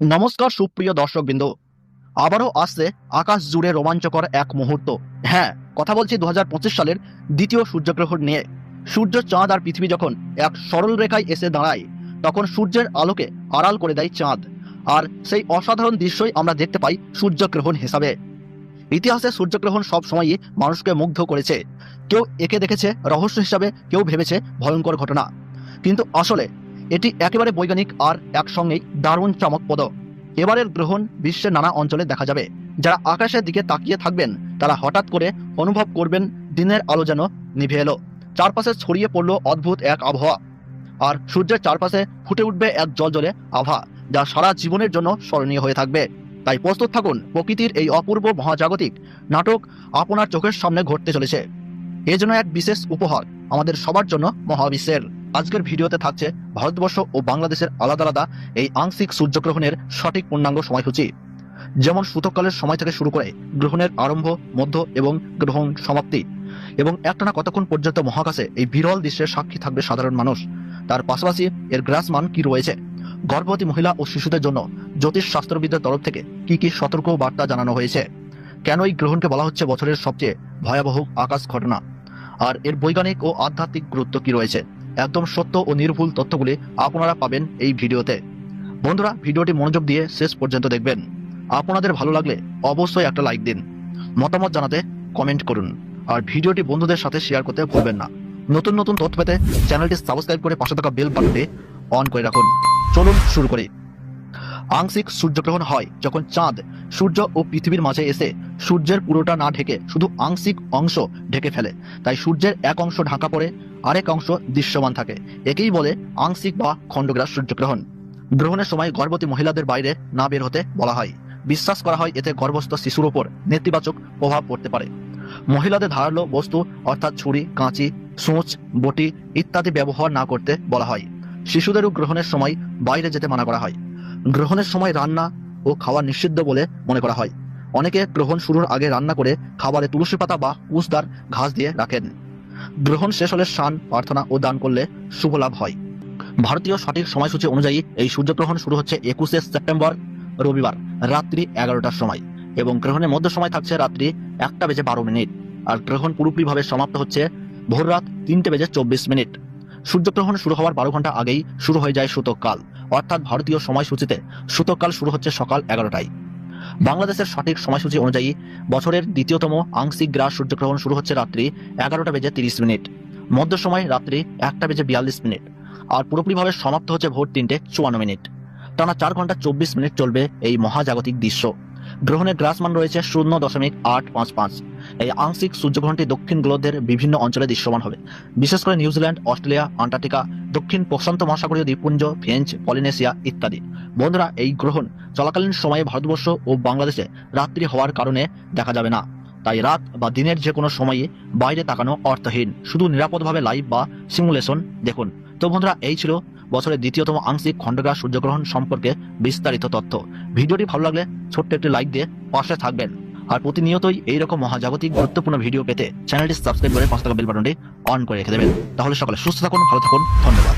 নমস্কার, সুপ্রিয় দর্শকবৃন্দ। আবারও আসছে আকাশ জুড়ে রোমাঞ্চকর এক মুহূর্ত। হ্যাঁ কথা বলছি দু হাজার পঁচিশ সালের দ্বিতীয় সূর্যগ্রহণ নিয়ে। সূর্য চাঁদ আর পৃথিবী যখন এক সরল রেখায় এসে দাঁড়ায়, তখন সূর্যের আলোকে আড়াল করে দেয় চাঁদ। আর সেই অসাধারণ দৃশ্যই আমরা দেখতে পাই সূর্যগ্রহণ হিসাবে। ইতিহাসে সূর্যগ্রহণ সব সময়ই মানুষকে মুগ্ধ করেছে। কেউ একে দেখেছে রহস্য হিসাবে, কেউ ভেবেছে ভয়ঙ্কর ঘটনা। কিন্তু আসলে এটি একেবারে বৈজ্ঞানিক আর একসঙ্গেই দারুণ চমকপ্রদ। এবারের গ্রহণ বিশ্বের নানা অঞ্চলে দেখা যাবে। যারা আকাশের দিকে তাকিয়ে থাকবেন, তারা হঠাৎ করে অনুভব করবেন দিনের আলো যেন নিভে এলো। চারপাশে ছড়িয়ে পড়ল অদ্ভুত এক আবহাওয়া। আর সূর্যের চারপাশে ফুটে উঠবে এক জলজলে আভা, যা সারা জীবনের জন্য স্মরণীয় হয়ে থাকবে। তাই প্রস্তুত থাকুন, প্রকৃতির এই অপূর্ব মহাজাগতিক নাটক আপনার চোখের সামনে ঘটতে চলেছে। এ যেন এক বিশেষ উপহার আমাদের সবার জন্য মহাবিশ্বের। আজকের ভিডিওতে থাকছে ভারতবর্ষ ও বাংলাদেশের আলাদা আলাদা এই আংশিক সূর্যগ্রহণের সঠিক পূর্ণাঙ্গ সময়সূচি। যেমন সূতককালের সময় থেকে শুরু করে গ্রহণের আরম্ভ, মধ্য এবং গ্রহণ সমাপ্তি। এবং একটানা কতক্ষণ পর্যন্ত মহাকাশে এই বিরল দৃশ্যের সাক্ষী থাকবে সাধারণ মানুষ? তার পাশাপাশি এর গ্রাসমান কি রয়েছে? গর্ভবতী মহিলা ও শিশুদের জন্য জ্যোতিষ শাস্ত্রবিদদের তরফ থেকে কি কি সতর্ক বার্তা জানানো হয়েছে? কেন এই গ্রহণকে বলা হচ্ছে বছরের সবচেয়ে ভয়াবহ আকাশ ঘটনা? আর এর বৈজ্ঞানিক ও আধ্যাত্মিক গুরুত্ব কি রয়েছে? একদম সত্য ও নির্ভুল তথ্যগুলি আপনারা পাবেন এই ভিডিওতে। বন্ধুরা, ভিডিওটি মনোযোগ দিয়ে শেষ পর্যন্ত দেখবেন। আপনাদের ভালো লাগলে অবশ্যই একটা লাইক দিন। মতামত জানাতে কমেন্ট করুন। আর ভিডিওটি বন্ধুদের সাথে শেয়ার করতে ভুলবেন না। নতুন নতুন তথ্য পেতে চ্যানেলটি সাবস্ক্রাইব করে পাশে থাকা বেল বাটনটি অন করে রাখুন। চলুন শুরু করি। আংশিক সূর্যগ্রহণ হয় যখন চাঁদ, সূর্য ও পৃথিবীর মাঝে এসে সূর্যের পুরোটা না ঢেকে শুধু আংশিক অংশ ঢেকে ফেলে। তাই সূর্যের এক অংশ ঢাকা পড়ে, আরেক অংশ দৃশ্যমান থাকে। একেই বলে আংশিক বা খণ্ডগ্রাস সূর্যগ্রহণ। গ্রহণের সময় গর্ভবতী মহিলাদের বাইরে না বের হতে বলা হয়। বিশ্বাস করা হয় এতে গর্ভস্থ শিশুর ওপর নেতিবাচক প্রভাব পড়তে পারে। মহিলাদের ধারালো বস্তু অর্থাৎ ছুরি, কাঁচি, সূচ, বটি ইত্যাদি ব্যবহার না করতে বলা হয়। শিশুদেরও গ্রহণের সময় বাইরে যেতে মানা করা হয়। গ্রহণের সময় রান্না ও খাওয়া নিষিদ্ধ বলে মনে করা হয়। অনেকে গ্রহণ শুরুর আগে রান্না করে খাবারে তুলসী পাতা বা কুশদার ঘাস দিয়ে রাখেন। গ্রহণ শেষ হলে স্নান, প্রার্থনা ও দান করলে শুভ লাভ হয়। ভারতীয় সঠিক সময়সূচি অনুযায়ী এই সূর্যগ্রহণ শুরু হচ্ছে একুশে সেপ্টেম্বর, রবিবার, রাত্রি এগারোটার সময় এবং গ্রহণের মধ্য সময় থাকছে রাত্রি একটা বেজে বারো মিনিট। আর গ্রহণ পুরোপুরিভাবে সমাপ্ত হচ্ছে ভোর রাত তিনটে বেজে চব্বিশ মিনিট। সূর্যগ্রহণ শুরু হওয়ার বারো ঘণ্টা আগেই শুরু হয়ে যায় সূতককাল অর্থাৎ ভারতীয় সময়সূচিতে সূতককাল শুরু হচ্ছে সকাল এগারোটায়। বাংলাদেশের সঠিক সময়সূচি অনুযায়ী বছরের দ্বিতীয়তম আংশিক গ্রাস সূর্যগ্রহণ শুরু হচ্ছে রাত্রি এগারোটা বেজে তিরিশ মিনিট, মধ্য সময় রাত্রি একটা বেজে বিয়াল্লিশ মিনিট, আর পুরোপুরিভাবে সমাপ্ত হচ্ছে ভোর তিনটে চুয়ান্ন মিনিট। টানা চার ঘণ্টা চব্বিশ মিনিট চলবে এই মহাজাগতিক দৃশ্য। গ্রহণের গ্রাসমান রয়েছে শূন্য দশমিক আট পাঁচ পাঁচ। এই আংশিক সূর্যগ্রহণটি দক্ষিণ গোলকদের বিভিন্ন অঞ্চলে দৃশ্যমান হবে। বিশেষ করে নিউজিল্যান্ড অস্ট্রেলিয়া, আন্টার্কটিকা, দক্ষিণ প্রশান্ত মহাসাগরীয় দ্বীপপুঞ্জ ফ্রেঞ্চ পলিনেশিয়া ইত্যাদি। বন্ধুরা, এই গ্রহণ চলাকালীন সময়ে ভারতবর্ষ ও বাংলাদেশে রাত্রি হওয়ার কারণে দেখা যাবে না। তাই রাত বা দিনের যে কোনো সময়ে বাইরে তাকানো অর্থহীন। শুধু নিরাপদভাবে লাইভ বা সিমুলেশন দেখুন। তো বন্ধুরা, এই ছিল বছরের দ্বিতীয়তম আংশিক খণ্ডগ্রাস সূর্যগ্রহণ সম্পর্কে বিস্তারিত তথ্য। ভিডিওটি ভালো লাগলে ছোট্ট একটি লাইক দিয়ে পাশে থাকবেন। আর প্রতিনিয়তই এইরকম মহাজাগতিক গুরুত্বপূর্ণ ভিডিও পেতে চ্যানেলটি সাবস্ক্রাইব করে পাঁচ টাকা বেল বাটনটি অন করে রেখে দেবেন। তাহলে সকালে সুস্থ থাকুন, ভালো থাকুন, ধন্যবাদ।